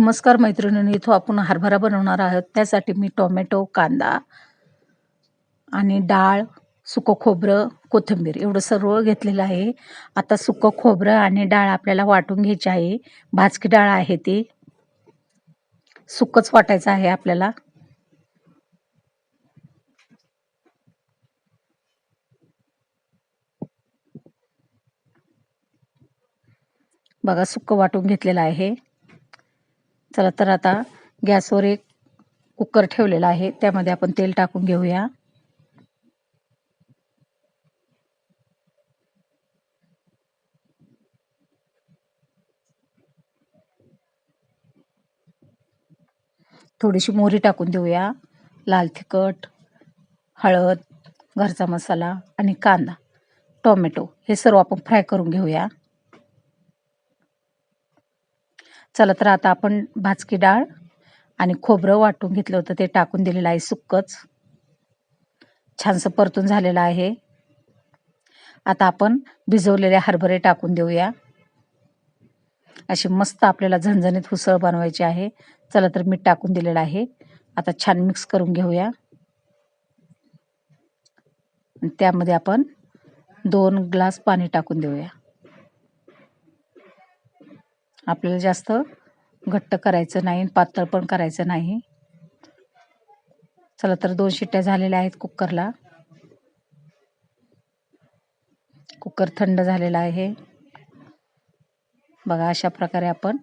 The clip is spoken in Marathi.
नमस्कार मैत्रिणींनी इथं आपण हरभरा बनवणार आहोत. त्यासाठी मी टोमॅटो कांदा आणि डाळ सुकं खोबरं कोथिंबीर एवढं सर्व घेतलेलं आहे. आता सुकं खोबरं आणि डाळ आपल्याला वाटून घ्यायची आहे. भाजकी डाळ आहे ती. सुकंच वाटायचं आहे आपल्याला. बघा सुकं वाटून घेतलेलं आहे. चला तर आता गॅसवर एक कुकर ठेवलेला आहे. त्यामध्ये आपण तेल टाकून घेऊया. थोडीशी मोहरी टाकून देऊया. लाल तिखट हळद घरचा मसाला आणि कांदा टोमॅटो हे सर्व आपण फ्राय करून घेऊया. चला तर आता आपण भाजकी डाळ आणि खोबरं वाटून घेतलं होतं. ते टाकून दिलेलं आहे सुक्कच. छानसं परतून झालेलं आहे. आता आपण भिजवलेले हरभरे टाकून देऊया. अशी मस्त आपल्याला झणझणीत हुसळ बनवायची आहे. चला तर मीठ टाकून दिलेलं आहे. आता छान मिक्स करून घेऊया. त्यामध्ये आपण दोन ग्लास पाणी टाकून देऊया. आपल्याला जास्त घट्ट करायचं नाही पातळ पण करायचं नाही. चला तर दोन शिट्ट्या झालेल्या आहेत कुकरला. कुकर थंड झालेला आहे. बघा अशा प्रकारे आपण